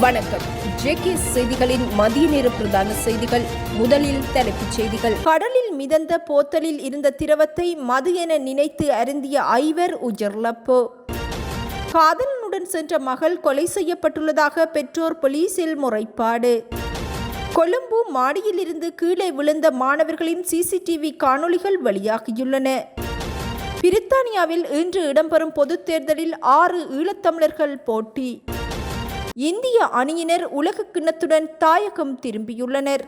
வணக்கம். ஜேகே செய்திகளின் மதிய நேர பிரதான செய்திகள் முதலில் தலைப்புச் செய்திகள். கடலில் மிதந்த போத்தலில் இருந்த திரவத்தை மது என நினைத்து அருந்திய ஐவர் உயிரிழப்பு காதலனுடன் சென்ற மகள் கொலை செய்யப்பட்டுள்ளதாக பெற்றோர் போலீசில் முறைப்பாடு. கொழும்பு மாடியிலிருந்து கீழே விழுந்த மாணவர்களின் சிசிடிவி காணொளிகள் வெளியாகியுள்ளன. பிரித்தானியாவில் இன்று இடம்பெறும் பொதுத் தேர்தலில் ஆறு ஈழத்தமிழர்கள் போட்டி. இந்திய அணியினர் உலக கிண்ணத்துடன் தாயகம் திரும்பியுள்ளனர்.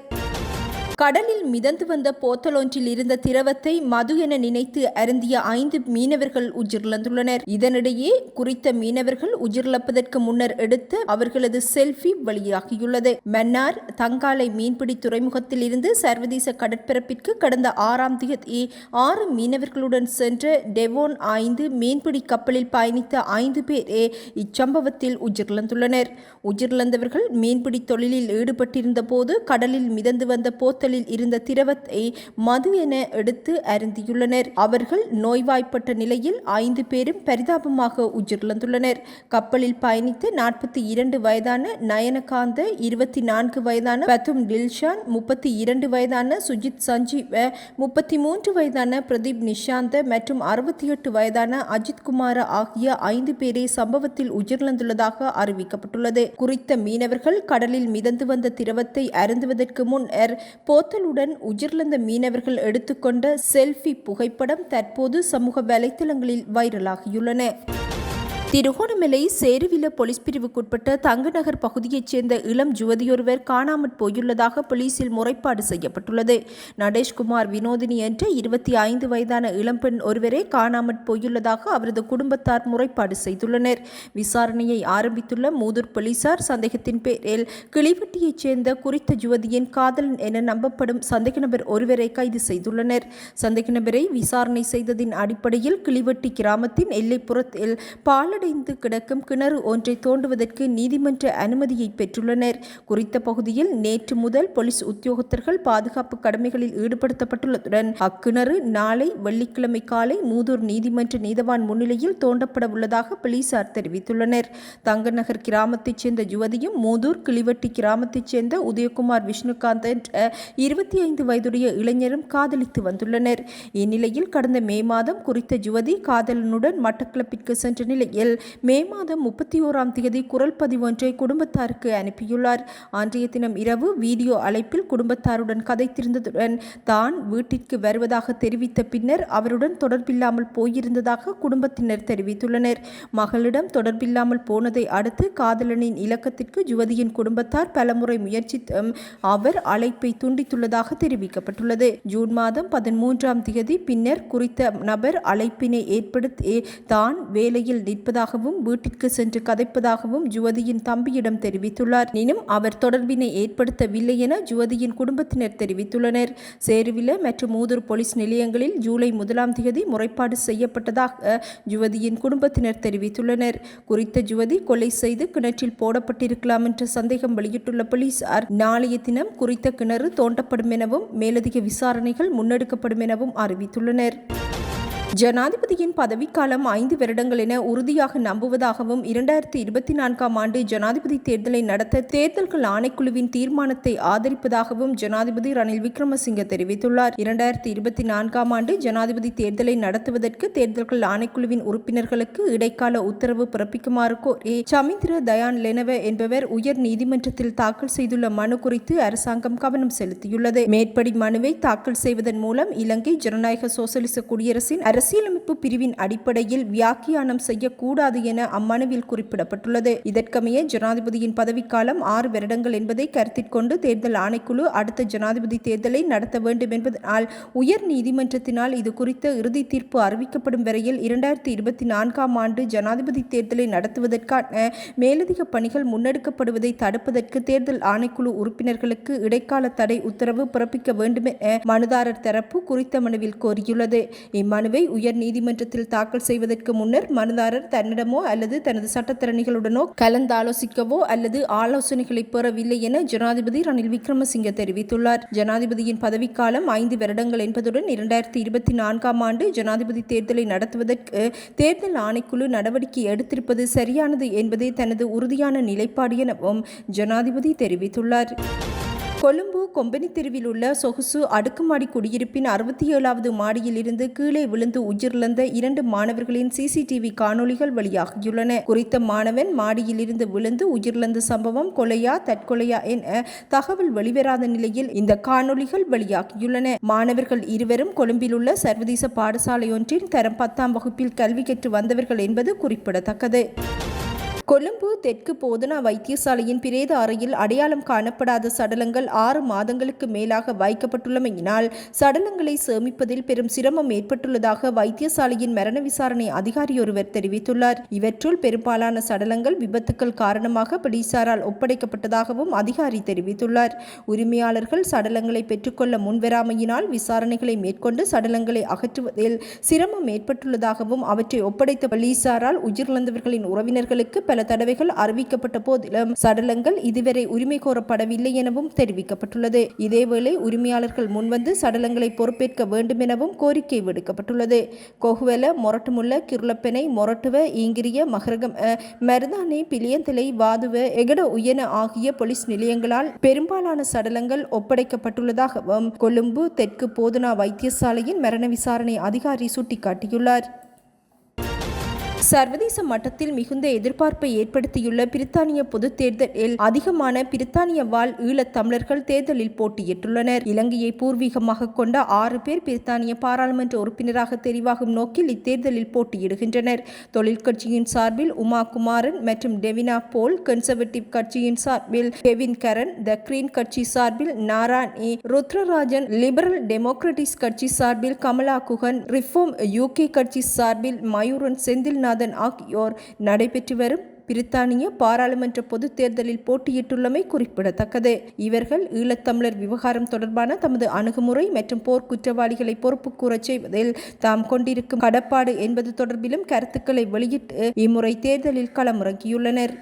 கடலில் மிதந்து வந்த போத்தலொன்றில் இருந்த திரவத்தை மது என நினைத்து அருந்திய ஐந்து மீனவர்கள் உயிரிழந்துள்ளனர். இதனிடையே குறித்த மீனவர்கள் உயிரிழப்பதற்கு முன்னர் எடுத்த அவர்களது செல்ஃபி வெளியாகியுள்ளது. மன்னார் தங்காலை மீன்பிடி துறைமுகத்தில் இருந்து சர்வதேச கடற்பரப்பிற்கு கடந்த ஆறாம் தேதி ஆறு மீனவர்களுடன் சென்ற டெவோன் ஐந்து மீன்பிடி கப்பலில் பயணித்த ஐந்து பேரே இச்சம்பவத்தில் உயிரிழந்துள்ளனர். உயிரிழந்தவர்கள் மீன்பிடி தொழிலில் ஈடுபட்டிருந்த போது கடலில் மிதந்து வந்த போத்தலில் இருந்த திரவத்தை மது என எடுத்து அருந்தியுள்ளனர். அவர்கள் நோய்வாய்ப்பட்ட நிலையில் ஐந்து பேரும் பரிதாபமாக உயிரிழந்துள்ளனர். கப்பலில் பயணித்த நாற்பத்தி இரண்டு வயதான நயனகாந்த இருபத்தி நான்கு வயதான பத்தும் டில்ஷான் முப்பத்தி இரண்டு வயதான சுஜித் சஞ்சீவ முப்பத்தி மூன்று வயதான பிரதீப் நிஷாந்த மற்றும் அறுபத்தி எட்டு வயதான அஜித் குமார ஆகிய ஐந்து பேரே சம்பவத்தில் உயிரிழந்துள்ளதாக அறிவிக்கப்பட்டுள்ளது. குறித்த மீனவர்கள் கடலில் மிதந்து வந்த திரவத்தை அருந்துவதற்கு முன் போத்தலுடன் உயிரிழந்த மீனவர்கள் எடுத்துக்கொண்ட செல்ஃபி புகைப்படம் தற்போது சமூக வலைத்தளங்களில் வைரலாகியுள்ளன. திருகோணமலை சேருவில போலீஸ் பிரிவுக்குட்பட்ட தங்கநகர் பகுதியைச் சேர்ந்த இளம் ஜுவதியொருவர் காணாமற் போயுள்ளதாக போலீசில் முறைப்பாடு செய்யப்பட்டுள்ளது. நடேஷ்குமார் வினோதினி என்ற இருபத்தி ஐந்து வயதான இளம்பெண் ஒருவரே காணாமற் போயுள்ளதாக அவரது குடும்பத்தார் முறைப்பாடு செய்துள்ளனர். விசாரணையை ஆரம்பித்துள்ள மூதூர் போலீசார் சந்தேகத்தின் பேரில் கிளிவட்டியைச் சேர்ந்த குறித்த ஜுவதியின் காதலன் என நம்பப்படும் சந்தேக நபர் ஒருவரை கைது செய்துள்ளனர். சந்தேக நபரை விசாரணை செய்ததின் அடிப்படையில் கிளிவட்டி கிராமத்தின் எல்லைப்புறத்தில் பாலடைந்து கிடக்கும் கிணறு ஒன்றை தோண்டுவதற்கு நீதிமன்ற அனுமதியை பெற்றுள்ளனர். குறித்த பகுதியில் நேற்று முதல் போலீஸ் உத்தியோகத்தர்கள் பாதுகாப்பு கடமைகளில் ஈடுபடுத்தப்பட்டுள்ளதுடன் அக்கிணறு நாளை வெள்ளிக்கிழமை காலை மூதூர் நீதிமன்ற நீதவான் முன்னிலையில் தோண்டப்பட உள்ளதாக போலீசார் தெரிவித்துள்ளனர். தங்கநகர் கிராமத்தைச் சேர்ந்த யுவதியும் மூதூர் கிளிவெட்டி கிராமத்தைச் சேர்ந்த உதயகுமார் விஷ்ணுகாந்த் என்ற இருபத்தி ஐந்து வயதுடைய இளைஞரும் காதலித்து வந்துள்ளனர். இந்நிலையில் கடந்த மே மாதம் குறித்த யுவதி காதலனுடன் மட்டக்களப்பிற்கு சென்ற நிலையில் மே மாதம் முப்பத்தி ஓராம் தேதி குரல் பதிவொன்றை குடும்பத்தாருக்கு அனுப்பியுள்ளார். அன்றைய தினம் இரவு வீடியோ அழைப்பில் குடும்பத்தாருடன் கதைத்திருந்ததுடன் தான் வீட்டிற்கு வருவதாக தெரிவித்த பின்னர் அவருடன் தொடர்பில்லாமல் போயிருந்ததாக குடும்பத்தினர் தெரிவித்துள்ளனர். மகளிடம் தொடர்பில்லாமல் போனதை அடுத்து காதலனின் இலக்கத்திற்கு யுவதியின் குடும்பத்தார் பலமுறை முயற்சித்தும் அவர் அழைப்பை துண்டித்துள்ளதாக தெரிவிக்கப்பட்டுள்ளது. ஜூன் மாதம் பதிமூன்றாம் தேதி பின்னர் குறித்த நபர் அழைப்பினை ஏற்படுத்தி தான் வேலையில் நிற்பது நிற்பதாகவும் வீட்டிற்கு சென்று கதைப்பதாகவும் ஜுவதியின் தம்பியிடம் தெரிவித்துள்ளார். எனினும் அவர் தொடர்பினை ஏற்படுத்தவில்லை என ஜுவதியின் குடும்பத்தினர் தெரிவித்துள்ளனர். சேருவில மற்றும் மூதூர் போலீஸ் நிலையங்களில் ஜூலை முதலாம் தேதி முறைப்பாடு செய்யப்பட்டதாக ஜுவதியின் குடும்பத்தினர் தெரிவித்துள்ளனர். குறித்த ஜுவதி கொலை செய்து கிணற்றில் போடப்பட்டிருக்கலாம் என்ற சந்தேகம் வெளியிட்டுள்ள போலீசார் நாளைய தினம் குறித்த கிணறு தோண்டப்படும் எனவும் மேலதிக விசாரணைகள் முன்னெடுக்கப்படும் எனவும் அறிவித்துள்ளனர். ஜனாதிபதியின் பதவிக்காலம் ஐந்து வருடங்கள் என உறுதியாக நம்புவதாகவும் இரண்டாயிரத்தி இருபத்தி நான்காம் ஆண்டு ஜனாதிபதி தேர்தலை நடத்த தேர்தல்கள் ஆணைக்குழுவின் தீர்மானத்தை ஆதரிப்பதாகவும் ஜனாதிபதி ரணில் விக்ரமசிங்க தெரிவித்துள்ளார். இரண்டாயிரத்தி இருபத்தி நான்காம் ஆண்டு ஜனாதிபதி தேர்தலை நடத்துவதற்கு தேர்தல்கள் ஆணைக்குழுவின் உறுப்பினர்களுக்கு இடைக்கால உத்தரவு பிறப்பிக்குமாறு கோரி சமிந்திர தயான் லெனவ என்பவர் உயர் நீதிமன்றத்தில் தாக்கல் செய்துள்ள மனு குறித்து அரசாங்கம் கவனம் செலுத்தியுள்ளது. மேற்படி மனுவை தாக்கல் செய்வதன் மூலம் இலங்கை ஜனநாயக சோசலிச குடியரசின் அரசியலமைப்பு பிரிவின் அடிப்படையில் வியாக்கியானம் செய்யக்கூடாது என அம்மனுவில் குறிப்பிடப்பட்டுள்ளது. இதற்கமைய ஜனாதிபதியின் பதவிக்காலம் ஆறு வருடங்கள் என்பதை கருத்தில் கொண்டு தேர்தல் ஆணைக்குழு அடுத்த ஜனாதிபதி தேர்தலை நடத்த வேண்டும் என்பதனால் உயர் நீதிமன்றத்தினால் இது குறித்த இறுதி தீர்ப்பு அறிவிக்கப்படும் வரையில் இரண்டாயிரத்தி இருபத்தி நான்காம் ஆண்டு ஜனாதிபதி தேர்தலை நடத்துவதற்கான மேலதிக பணிகள் முன்னெடுக்கப்படுவதை தடுப்பதற்கு தேர்தல் ஆணைக்குழு உறுப்பினர்களுக்கு இடைக்கால தடை உத்தரவு பிறப்பிக்க வேண்டும் என மனுதாரர் தரப்பு குறித்த மனுவில் கோரியுள்ளது. இம்மனுவை உயர் நீதிமன்றத்தில் தாக்கல் செய்வதற்கு முன்னர் மனுதாரர் தன்னிடமோ அல்லது தனது சட்டத்திறனிகளுடனோ கலந்தாலோசிக்கவோ அல்லது ஆலோசனைகளை பெறவில்லை என ஜனாதிபதி ரணில் விக்ரமசிங்க தெரிவித்துள்ளார். ஜனாதிபதியின் பதவிக்காலம் ஐந்து வருடங்கள் என்பதுடன் இரண்டாயிரத்தி இருபத்தி நான்காம் ஆண்டு ஜனாதிபதி தேர்தலை நடத்துவதற்கு தேர்தல் ஆணைக்குழு நடவடிக்கை எடுத்திருப்பது சரியானது என்பதே தனது உறுதியான நிலைப்பாடு எனவும் ஜனாதிபதி தெரிவித்துள்ளார். கொழும்பு கொம்பனி தெருவில் உள்ள சொகுசு அடுக்குமாடி குடியிருப்பின் அறுபத்தி ஏழாவது மாடியில் இருந்து கீழே விழுந்து உயிரிழந்த இரண்டு மாணவர்களின் சிசிடிவி காணொளிகள் வெளியாகியுள்ளன. குறித்த மாணவன் மாடியில் இருந்து விழுந்து உயிரிழந்த சம்பவம் கொலையா தற்கொலையா என தகவல் வெளிவராத நிலையில் இந்த காணொளிகள் வெளியாகியுள்ளன. மாணவர்கள் இருவரும் கொழும்பில் உள்ள சர்வதேச பாடசாலை ஒன்றின் தரம் பத்தாம் வகுப்பில் கல்வி கற்று வந்தவர்கள் என்பது குறிப்பிடத்தக்கது. கொழும்பு தெற்கு போதனா வைத்தியசாலையின் பிரேத அறையில் அடையாளம் காணப்படாத சடலங்கள் ஆறு மாதங்களுக்கு மேலாக வைக்கப்பட்டுள்ளமையினால் சடலங்களை சேமிப்பதில் பெரும் சிரமம் ஏற்பட்டுள்ளதாக வைத்தியசாலையின் மரண விசாரணை அதிகாரி ஒருவர் தெரிவித்துள்ளார். இவற்றுள் பெரும்பாலான சடலங்கள் விபத்துக்கள் காரணமாக பிடிசாரால் ஒப்படைக்கப்பட்டதாகவும் அதிகாரி தெரிவித்துள்ளார். உரிமையாளர்கள் சடலங்களை பெற்றுக்கொள்ள முன்வராமையினால் விசாரணைகளை மேற்கொண்டு சடலங்களை அகற்றுவதில் சிரமம் ஏற்பட்டுள்ளதாகவும் அவற்றை ஒப்படைத்த போலீசாரால் உயிரிழந்தவர்களின் உறவினர்களுக்கு பல தடவைகள் அறிவிக்கப்பட்ட போதிலும் சடலங்கள் இதுவரை உரிமை கோரப்படவில்லை எனவும் தெரிவிக்கப்பட்டுள்ளது. இதேவேளை உரிமையாளர்கள் முன்வந்து சடலங்களை பொறுப்பேற்க வேண்டும் எனவும் கோரிக்கை விடுக்கப்பட்டுள்ளது. கொகுவெல மொரட்டுமுள்ள கிருளப்பெனை மொரட்டுவ ஈங்கிரிய மகரகம் மருதானே பிலியந்திலை வாதுவ எகட உயன ஆகிய போலீஸ் நிலையங்களால் பெரும்பாலான சடலங்கள் ஒப்படைக்கப்பட்டுள்ளதாகவும் கொழும்பு தெற்கு போதனா வைத்தியசாலையின் மரண விசாரணை அதிகாரி சுட்டிக்காட்டியுள்ளார். சர்வதேச மட்டத்தில் மிகுந்த எதிர்பார்ப்பை ஏற்படுத்தியுள்ள பிரித்தானிய பொதுத் தேர்தலில் அதிகமான பிரித்தானிய வாழ் ஈழத் தமிழர்கள் தேர்தலில் போட்டியிட்டுள்ளனர். இலங்கையை பூர்வீகமாக கொண்ட ஆறு பேர் பிரித்தானிய பாராளுமன்ற உறுப்பினராக தெரிவாகும் நோக்கில் இத்தேர்தலில் போட்டியிடுகின்றனர். தொழிற்கட்சியின் சார்பில் உமா குமாரன் மற்றும் டெவினா போல் கன்சர்வேட்டிவ் கட்சியின் சார்பில் கெவின் கரன் த கிரீன் கட்சி சார்பில் Narayan A Rudrarajan liberal democrats கட்சி சார்பில் கமலா குகன் ரிஃபோம் யூகே கட்சி சார்பில் மயூரன் செந்தில்நாத் சுவாமிநாதன் ஆகியோர் நடைபெற்று வரும் பிரித்தானிய பாராளுமன்ற பொதுத் தேர்தலில் போட்டியிட்டுள்ளமை குறிப்பிடத்தக்கது. இவர்கள் ஈழத்தமிழர் விவகாரம் தொடர்பான தமது அணுகுமுறை மற்றும் போர் குற்றவாளிகளை பொறுப்பு கூறச் செய்வதில் தாம் கொண்டிருக்கும் கடப்பாடு என்பது தொடர்பிலும் கருத்துக்களை வெளியிட்டு இம்முறை தேர்தலில் களமிறங்கியுள்ளனர்.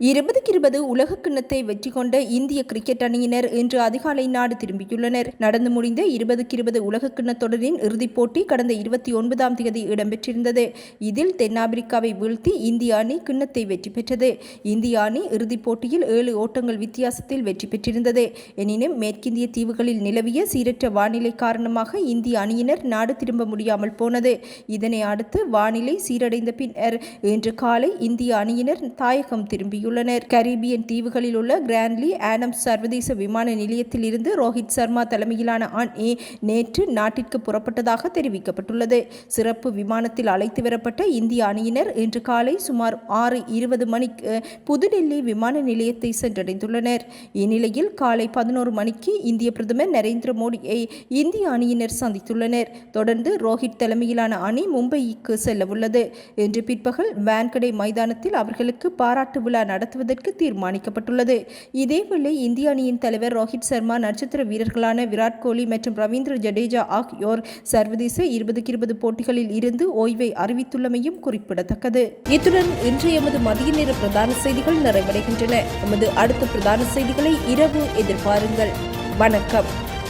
இருபதுக்கு இருபது உலக கிண்ணத்தை வெற்றி கொண்ட இந்திய கிரிக்கெட் அணியினர் இன்று அதிகாலை நாடு திரும்பியுள்ளனர். நடந்து முடிந்த இருபதுக்கு இருபது உலக கிண்ண தொடரின் இறுதிப் போட்டி கடந்த இருபத்தி ஒன்பதாம் தேதி இடம்பெற்றிருந்தது. இதில் தென்னாப்பிரிக்காவை வீழ்த்தி இந்திய அணி கிண்ணத்தை வெற்றி பெற்றது. இந்திய அணி இறுதிப் போட்டியில் ஏழு ஓட்டங்கள் வித்தியாசத்தில் வெற்றி பெற்றிருந்தது. எனினும் மேற்கிந்திய தீவுகளில் நிலவிய சீரற்ற வானிலை காரணமாக இந்திய அணியினர் நாடு திரும்ப முடியாமல் போனது. இதனை அடுத்து வானிலை சீரடைந்த பின்னர் இன்று காலை இந்திய அணியினர் தாயகம் திரும்பியுள்ளனர். உள்ளனர் கரீபியன் தீவுகளில் உள்ள கிராண்ட்லி ஆடம்ஸ் சர்வதேச விமான நிலையத்தில் இருந்து ரோஹித் சர்மா தலைமையிலான அணி நேற்று நாட்டிற்கு புறப்பட்டதாக தெரிவிக்கப்பட்டுள்ளது. சிறப்பு விமானத்தில் அழைத்து வரப்பட்ட இந்திய அணியினர் இன்று காலை சுமார் ஆறு இருபது மணிக்கு புதுடெல்லி விமான நிலையத்தை சென்றடைந்துள்ளனர். இந்நிலையில் காலை பதினோரு மணிக்கு இந்திய பிரதமர் நரேந்திர மோடியை இந்திய அணியினர் சந்தித்துள்ளனர். தொடர்ந்து ரோஹித் தலைமையிலான அணி மும்பைக்கு செல்லவுள்ளது. இன்று பிற்பகல் வான்கடை மைதானத்தில் அவர்களுக்கு பாராட்டு விழா நடத்துவதற்கு தீர்மானிக்கப்பட்டுள்ளது. இதேவேளை இந்திய அணியின் தலைவர் ரோஹித் சர்மா நட்சத்திர வீரர்களான விராட் கோலி மற்றும் ரவீந்திர ஜடேஜா ஆகியோர் சர்வதேச இருபதுக்கு இருபது போட்டிகளில் இருந்து ஓய்வை அறிவித்துள்ளமையும் குறிப்பிடத்தக்கது. இத்துடன் இன்று எமது மதிய நேர பிரதான செய்திகள் நிறைவடைகின்றன. எமது அடுத்த பிரதான செய்திகளை இரவு எதிர்பாருங்கள். வணக்கம்.